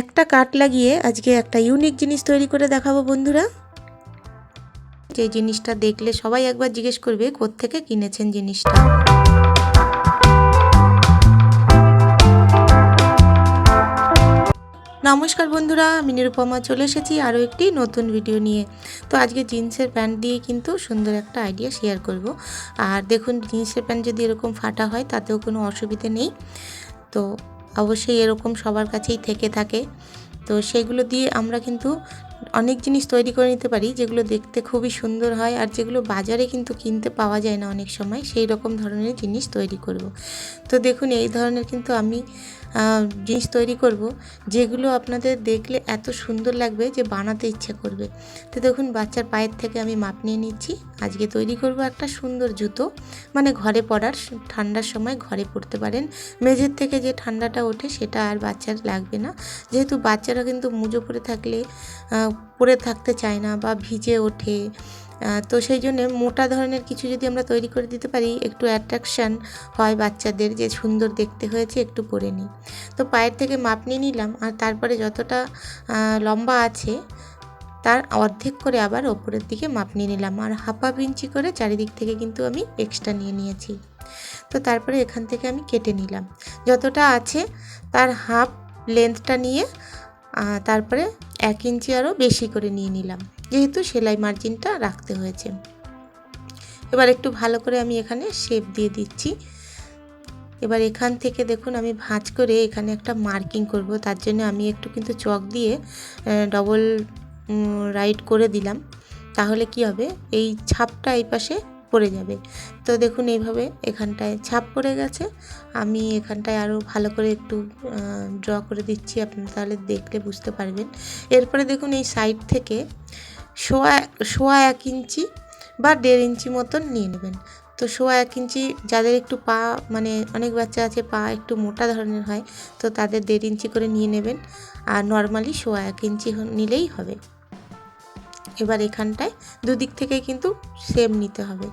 একটা কাট লাগিয়ে আজকে একটা ইউনিক জিনিস তৈরি করে দেখাবো বন্ধুরা। যে জিনিসটা দেখলে সবাই একবার জিজ্ঞেস করবে, কোত্থেকে কিনেছেন জিনিসটা? নমস্কার বন্ধুরা, আমি নিরুপমা চলে এসেছি আরও একটি নতুন ভিডিও নিয়ে। তো আজকে জিন্সের প্যান্ট দিয়ে কিন্তু সুন্দর একটা আইডিয়া শেয়ার করব। আর দেখুন, জিন্সের প্যান্ট যদি এরকম ফাটা হয়, তাতেও কোনো অসুবিধে নেই। তো অবশ্যই এরকম সবার কাছেই থেকে থাকে। তো সেগুলো দিয়ে আমরা কিন্তু অনেক জিনিস তৈরি করে নিতে পারি, যেগুলো দেখতে খুবই সুন্দর হয় আর যেগুলো বাজারে কিন্তু কিনতে পাওয়া যায় না অনেক সময়, সেই রকম ধরনের জিনিস তৈরি করব। তো দেখুন, এই ধরনের কিন্তু আমি জিনিস তৈরি করব, যেগুলো আপনাদের দেখলে এত সুন্দর লাগবে যে বানাতে ইচ্ছে করবে। তো দেখুন, বাচ্চার পায়ের থেকে আমি মাপ নিয়ে নিচ্ছি। আজকে তৈরি করব একটা সুন্দর জুতো। মানে ঘরে পরার ঠান্ডার সময় ঘরে পরতে পারেন। মেঝের থেকে যে ঠান্ডাটা ওঠে, সেটা আর বাচ্চার লাগবে না। যেহেতু বাচ্চারা কিন্তু মুজো পরে থাকলে পরে থাকতে চায় না বা ভিজে ওঠে তো সেই জন্য মোটা ধরনের কিছু যদি আমরা তৈরি করে দিতে পারি, একটু অ্যাট্রাকশান হয় বাচ্চাদের যে সুন্দর দেখতে হয়েছে, একটু পরে নিই। তো পায়ের থেকে মাপ নিয়ে নিলাম, আর তারপরে যতটা লম্বা আছে, তার অর্ধেক করে আবার ওপরের দিকে মাপ নিয়ে নিলাম, আর হাফ ইঞ্চি করে চারিদিক থেকে কিন্তু আমি এক্সট্রা নিয়ে নিয়েছি। তো তারপরে এখান থেকে আমি কেটে নিলাম। যতটা আছে, তার হাফ লেন্থটা নিয়ে তারপরে এক ইঞ্চি আরও বেশি করে নিয়ে নিলাম। যেহেতু সেলাই মার্জিনটা রাখতে হয়েছে। এবার একটু ভালো করে আমি এখানে শেপ দিয়ে দিচ্ছি। এবার এখান থেকে দেখুন আমি ভাঁজ করে এখানে একটা মার্কিং করব। তার জন্য আমি একটু কিন্তু চক দিয়ে ডবল রাইট করে দিলাম। তাহলে কি হবে? এই ছাপটা এই পাশে পড়ে যাবে। তো দেখুন এইভাবে এখানটায় ছাপ পড়ে গেছে। আমি এখানটায় আরও ভালো করে একটু ড্র করে দিচ্ছি। আপনারা তাহলে দেখলে বুঝতে পারবেন। এরপরে দেখুন এই সাইড থেকে সোয়া সোয়া এক ইঞ্চি বা দেড় ইঞ্চি মতন নিয়ে নেবেন। তো সোয়া এক ইঞ্চি যাদের একটু পা মানে অনেক বাচ্চা আছে, পা একটু মোটা ধরনের হয়, তো তাদের দেড় ইঞ্চি করে নিয়ে নেবেন। আর নর্মালি সোয়া এক ইঞ্চি নিলেই হবে। এবার এখানটায় দুদিক থেকেই কিন্তু সেম নিতে হবে।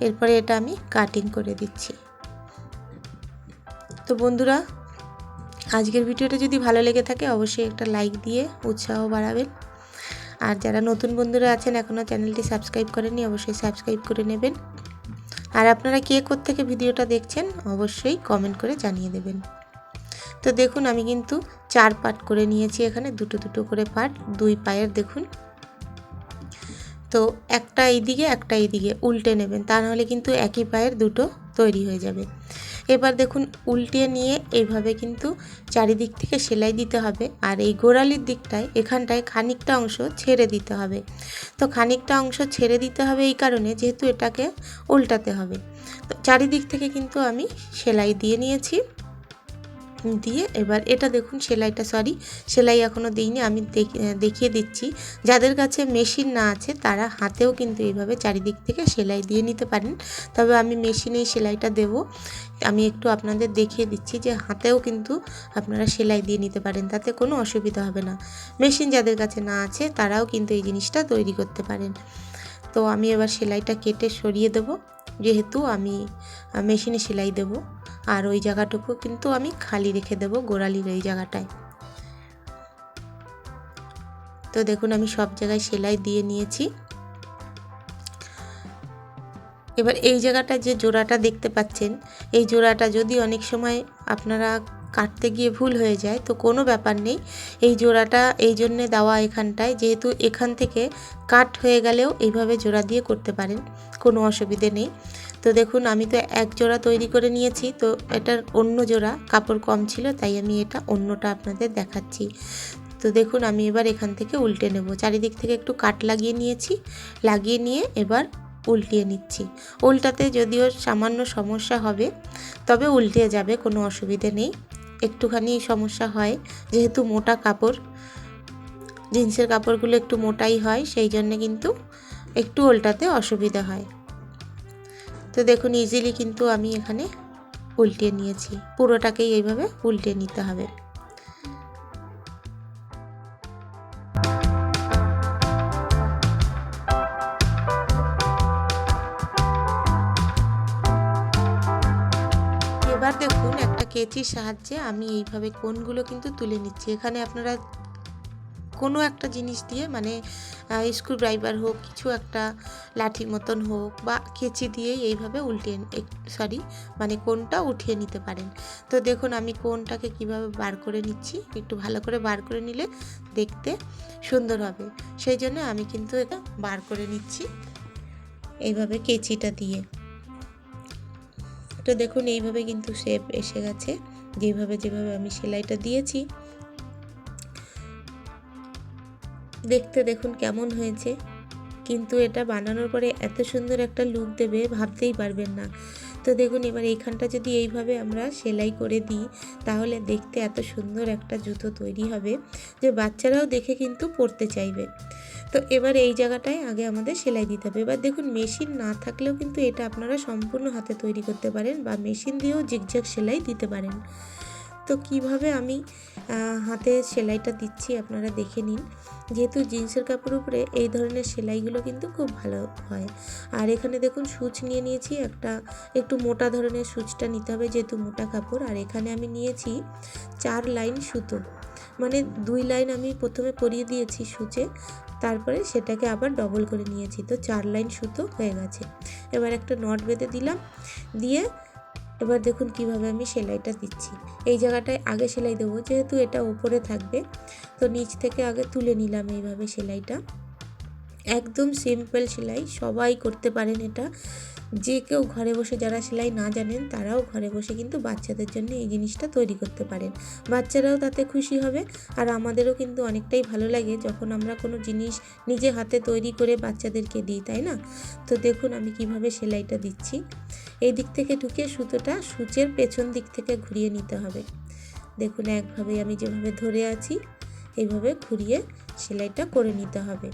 এরপরে এটা আমি কাটিং করে দিচ্ছি। তো বন্ধুরা, আজকের ভিডিওটা যদি ভালো লেগে থাকে, অবশ্যই একটা লাইক দিয়ে উৎসাহ বাড়াবেন। আর যারা নতুন বন্ধুরা আছেন, এখনও চ্যানেলটি সাবস্ক্রাইব করেনি অবশ্যই সাবস্ক্রাইব করে নেবেন। আর আপনারা কে থেকে ভিডিওটা দেখছেন, অবশ্যই কমেন্ট করে জানিয়ে দেবেন। তো দেখুন, আমি কিন্তু চার পার্ট করে নিয়েছি এখানে, দুটো দুটো করে পার্ট, দুই পায়ের দেখুন। তো একটা এইদিকে একটা এইদিকে, উল্টে নেবেন, তা নাহলে কিন্তু একই পায়ের দুটো তৈরি হয়ে যাবে। এবার দেখুন উল্টিয়ে নিয়ে এইভাবে কিন্তু চারিদিক থেকে সেলাই দিতে হবে আর এই গোড়ালির দিকটায় এখানটায় খানিকটা অংশ ছেড়ে দিতে হবে। তো খানিকটা অংশ ছেড়ে দিতে হবে এই কারণে যেহেতু এটাকে উল্টাতে হবে। তো চারিদিক থেকে কিন্তু আমি সেলাই দিয়ে নিয়েছি। দিয়ে এবার এটা দেখুন সেলাইটা সরি সেলাই এখনও দিইনি, আমি দেখিয়ে দিচ্ছি। যাদের কাছে মেশিন না আছে, তারা হাতেও কিন্তু এইভাবে চারিদিক থেকে সেলাই দিয়ে নিতে পারেন। তবে আমি মেশিনেই সেলাইটা দেব। আমি একটু আপনাদের দেখিয়ে দিচ্ছি যে হাতেও কিন্তু আপনারা সেলাই দিয়ে নিতে পারেন, তাতে কোনো অসুবিধা হবে না। মেশিন যাদের কাছে না আছে, তারাও কিন্তু এই জিনিসটা তৈরি করতে পারেন। তো আমি এবার সেলাইটা কেটে সরিয়ে দেব। যেহেতু আমি মেশিনে সেলাই দেব। আর ওই জায়গাটুকু কিন্তু আমি খালি রেখে দেব, গোড়ালির ওই জায়গাটায়। তো দেখুন, আমি সব জায়গায় সেলাই দিয়ে নিয়েছি। এবার এই জায়গাটা যে জোড়াটা দেখতে পাচ্ছেন, এই জোড়াটা যদি অনেক সময় আপনারা কাটতে গিয়ে ভুল হয়ে যায়, তো কোনো ব্যাপার নেই। এই জোড়াটা এই জন্যে দেওয়া এখানটায়, যেহেতু এখান থেকে কাট হয়ে গেলেও এইভাবে জোড়া দিয়ে করতে পারেন, কোনো অসুবিধে নেই। তো দেখুন, আমি তো এক জোড়া তৈরি করে নিয়েছি। তো এটার অন্য জোড়া, কাপড় কম ছিল, তাই আমি এটা অন্যটা আপনাদের দেখাচ্ছি। তো দেখুন, আমি এবার এখান থেকে উল্টে নেব। চারিদিক থেকে একটু কাট লাগিয়ে নিয়েছি, লাগিয়ে নিয়ে এবার উল্টিয়ে নিচ্ছি। উল্টাতে যদিও সামান্য সমস্যা হবে, তবে উল্টে যাবে, কোনো অসুবিধে নেই। একটুখানি সমস্যা হয়, যেহেতু মোটা কাপড়, জিন্সের কাপড়গুলো একটু মোটাই হয়, সেই জন্য কিন্তু একটু উল্টাতে অসুবিধা হয়। তো দেখুন ইজিলি কিন্তু আমি এখানে উল্টে নিয়েছি। পুরোটাকেই এইভাবে উল্টে নিতে হবে। এবার দেখুন, একটা কেচির সাহায্যে আমি এইভাবে কোনগুলো কিন্তু তুলে নিচ্ছি। এখানে আপনারা কোনো একটা জিনিস দিয়ে মানে স্ক্রু ড্রাইভার হোক, কিছু একটা লাঠি মতন হোক বা কেচি দিয়েই এইভাবে উল্টিয়ে সরি মানে কোনটা উঠিয়ে নিতে পারেন। তো দেখুন আমি কোনটাকে কীভাবে বার করে নিচ্ছি, একটু ভালো করে বার করে নিলে দেখতে সুন্দর হবে। সেই জন্য আমি কিন্তু এটা বার করে নিচ্ছি, এইভাবে কেচিটা দিয়ে। তো দেখুন এইভাবে কিন্তু শেপ এসে গেছে, যেভাবে যেভাবে আমি সেলাইটা দিয়েছি। দেখতে দেখুন কেমন হয়েছে। কিন্তু এটা বানানোর পরে এত সুন্দর একটা লুক দেবে, ভাবতেই পারবেন না। তো দেখুন, এবার এইখানটা যদি এইভাবে আমরা সেলাই করে দিই, তাহলে দেখতে এত সুন্দর একটা জুতো তৈরি হবে, যে বাচ্চারাও দেখে কিন্তু পরতে চাইবে। তো এবার এই জায়গাটায় আগে আমাদের সেলাই দিতে হবে। এবার দেখুন, মেশিন না থাকলেও কিন্তু এটা আপনারা সম্পূর্ণ হাতে তৈরি করতে পারেন বা মেশিন দিয়েও জিগজ্যাগ সেলাই দিতে পারেন। তো কীভাবে আমি হাতে সেলাইটা দিচ্ছি আপনারা দেখে নিন। যেহেতু জিন্সের কাপড়ের উপরে এই ধরনের সেলাইগুলো কিন্তু খুব ভালো হয়। আর এখানে দেখুন সুচ নিয়ে নিয়েছি, একটা, একটু মোটা ধরনের সুচটা নিতে হবে যেহেতু মোটা কাপড়। আর এখানে আমি নিয়েছি চার লাইন সুতো। মানে দুই লাইন আমি প্রথমে পরিয়ে দিয়েছি সুচে, তারপরে সেটাকে আবার ডবল করে নিয়েছি। তো চার লাইন সুতো হয়ে গেছে। এবার একটা নট বেঁধে দিলাম। দিয়ে এবার দেখুন কীভাবে আমি সেলাইটা দিচ্ছি। এই জায়গাটায় আগে সেলাই দেবো, যেহেতু এটা ওপরে থাকবে, তো নিচ থেকে আগে তুলে নিলাম এইভাবে সেলাইটা। একদম সিম্পল সেলাই, সবাই করতে পারেন এটা। যে কেউ ঘরে বসে যারা সেলাই না জানেন, তারাও ঘরে বসে কিন্তু বাচ্চাদের জন্য এই জিনিসটা তৈরি করতে পারেন। বাচ্চারাও তাতে খুশি হবে, আর আমাদেরও কিন্তু অনেকটাই ভালো লাগে যখন আমরা কোনো জিনিস নিজে হাতে তৈরি করে বাচ্চাদেরকে দিই, তাই না? তো দেখুন আমি কীভাবে সেলাইটা দিচ্ছি। এই দিক থেকে ঢুকে সুতোটা সূচের পেছন দিক থেকে ঘুরিয়ে নিতে হবে। দেখুন, একভাবে আমি যেভাবে ধরে আছি, এইভাবে ঘুরিয়ে সেলাইটা করে নিতে হবে।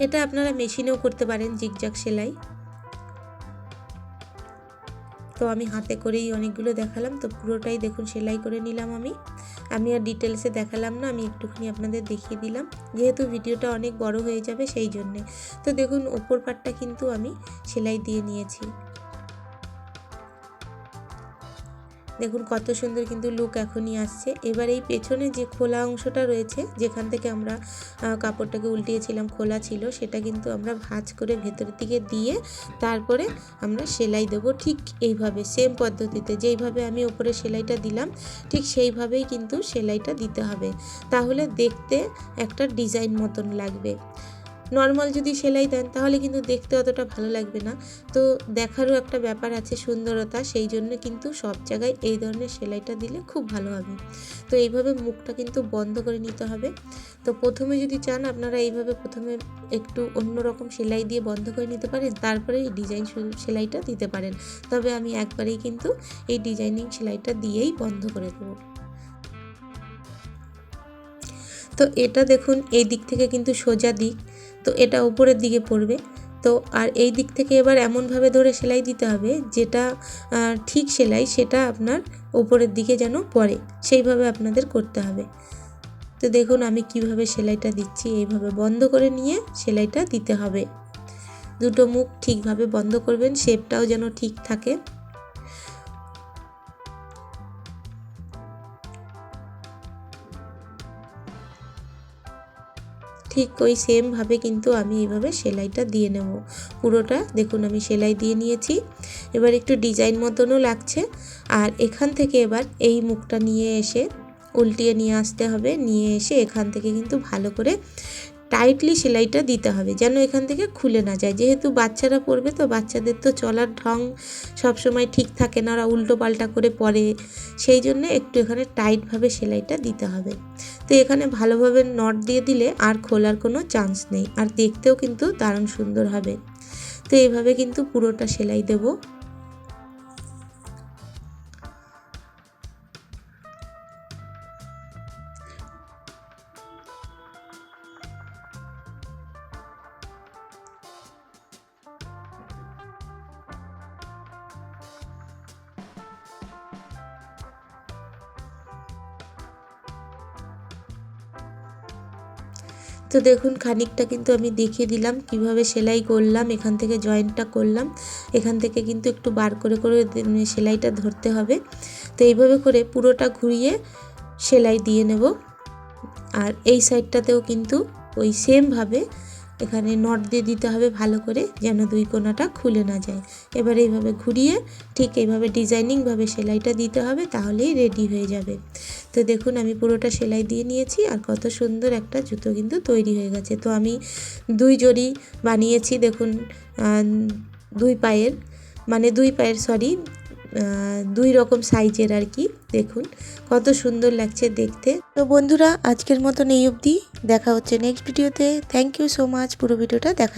এটা আপনারা মেশিনেও করতে পারেন জিগজাগ সেলাই। তো আমি হাতে করেই অনেকগুলো দেখালাম, তো পুরোটাই দেখুন, সেলাই করে নিলাম আমি। আমি আর ডিটেলসে দেখালাম না, আমি একটুখানি আপনাদের দেখিয়ে দিলাম। যেহেতু ভিডিওটা অনেক বড় হয়ে যাবে সেই জন্যে। তো দেখুন, ওপর পাটটা কিন্তু আমি সেলাই দিয়ে নিয়েছি। দেখুন কত সুন্দর কিন্তু লুক এখনই আসছে। এবার এই পেছনে যে খোলা অংশটা রয়েছে, যেখান থেকে আমরা কাপড়টাকে উল্টিয়েছিলাম, খোলা ছিল, সেটা কিন্তু আমরা ভাঁজ করে ভেতরের দিকে দিয়ে তারপরে আমরা সেলাই দেবো ঠিক এইভাবে সেম পদ্ধতিতে। যেইভাবে আমি ওপরে সেলাইটা দিলাম, ঠিক সেইভাবেই কিন্তু সেলাইটা দিতে হবে। তাহলে দেখতে একটা ডিজাইন মতন লাগবে। নর্মাল যদি সেলাই দেন, তাহলে কিন্তু দেখতে অতটা ভালো লাগবে না। তো দেখারও একটা ব্যাপার আছে সুন্দরতা, সেই জন্য কিন্তু সব জায়গায় এই ধরনের সেলাইটা দিলে খুব ভালো হবে। তো এইভাবে মুখটা কিন্তু বন্ধ করে নিতে হবে। তো প্রথমে যদি চান, আপনারা এইভাবে প্রথমে একটু অন্যরকম সেলাই দিয়ে বন্ধ করে নিতে পারেন, তারপরে এই ডিজাইন সেলাইটা দিতে পারেন। তবে আমি একবারেই কিন্তু এই ডিজাইনিং সেলাইটা দিয়েই বন্ধ করে দেবো। তো এটা দেখুন, এই দিক থেকে কিন্তু সোজা দিক। তো এটা উপরের দিকে পড়বে। তো আর এই দিক থেকে এবার এমনভাবে ধরে সেলাই দিতে হবে, যেটা ঠিক সেলাই সেটা আপনার ওপরের দিকে যেন পড়ে। সেইভাবে আপনাদের করতে হবে। তো দেখুন আমি কীভাবে সেলাইটা দিচ্ছি। এইভাবে বন্ধ করে নিয়ে সেলাইটা দিতে হবে। দুটো মুখ ঠিকভাবে বন্ধ করবেন, শেপটাও যেন ঠিক থাকে। ঠিক ওই সেমভাবে কিন্তু আমি এইভাবে সেলাইটা দিয়ে নেব। পুরোটা দেখুন আমি সেলাই দিয়ে নিয়েছি। এবার একটু ডিজাইন মতনও লাগছে। আর এখান থেকে এবার এই মুখটা নিয়ে এসে উল্টিয়ে নিয়ে আসতে হবে। নিয়ে এসে এখান থেকে কিন্তু ভালো করে টাইটলি সেলাইটা দিতে হবে যেন এখান থেকে খুলে না যায়। যেহেতু বাচ্চারা পড়বে তো বাচ্চাদের তো চলার ঢং সবসময় ঠিক থাকে না। ওরা উল্টো পাল্টা করে পরে। সেই জন্য একটু এখানে টাইটভাবে সেলাইটা দিতে হবে। তো এখানে ভালোভাবে নট দিয়ে দিলে আর খোলার কোনো চান্স নেই। আর দেখতেও কিন্তু দারুণ সুন্দর হবে। তো এইভাবে কিন্তু পুরোটা সেলাই দেবো। তো দেখুন, খানিকটা কিন্তু আমি দেখিয়ে দিলাম, কীভাবে সেলাই করলাম, এখান থেকে জয়েন্টটা করলাম। এখান থেকে কিন্তু একটু বার করে করে সেলাইটা ধরতে হবে। তো এইভাবে করে পুরোটা ঘুরিয়ে সেলাই দিয়ে নেব। আর এই সাইডটাতেও কিন্তু ওই সেমভাবে এখানে নট দিয়ে দিতে হবে ভালো করে, যেন দুই কোনাটা খুলে না যায়। এবার এইভাবে ঘুরিয়ে ঠিক এইভাবে ডিজাইনিংভাবে সেলাইটা দিতে হবে, তাহলেই রেডি হয়ে যাবে। তো দেখুন, আমি পুরোটা সেলাই দিয়ে নিয়েছি, আর কত সুন্দর একটা জুতো কিন্তু তৈরি হয়ে গেছে। তো আমি দুই জড়ি বানিয়েছি, দেখুন দুই পায়ের মানে দুই পায়ের সরি দুই রকম সাইজের আর কি। দেখুন, কত সুন্দর লাগছে দেখতে। তো বন্ধুরা, আজকের মতন এই অবধি। দেখা হচ্ছে নেক্সট ভিডিওতে থ্যাংক ইউ সো মাচ পুরো ভিডিওটা দেখা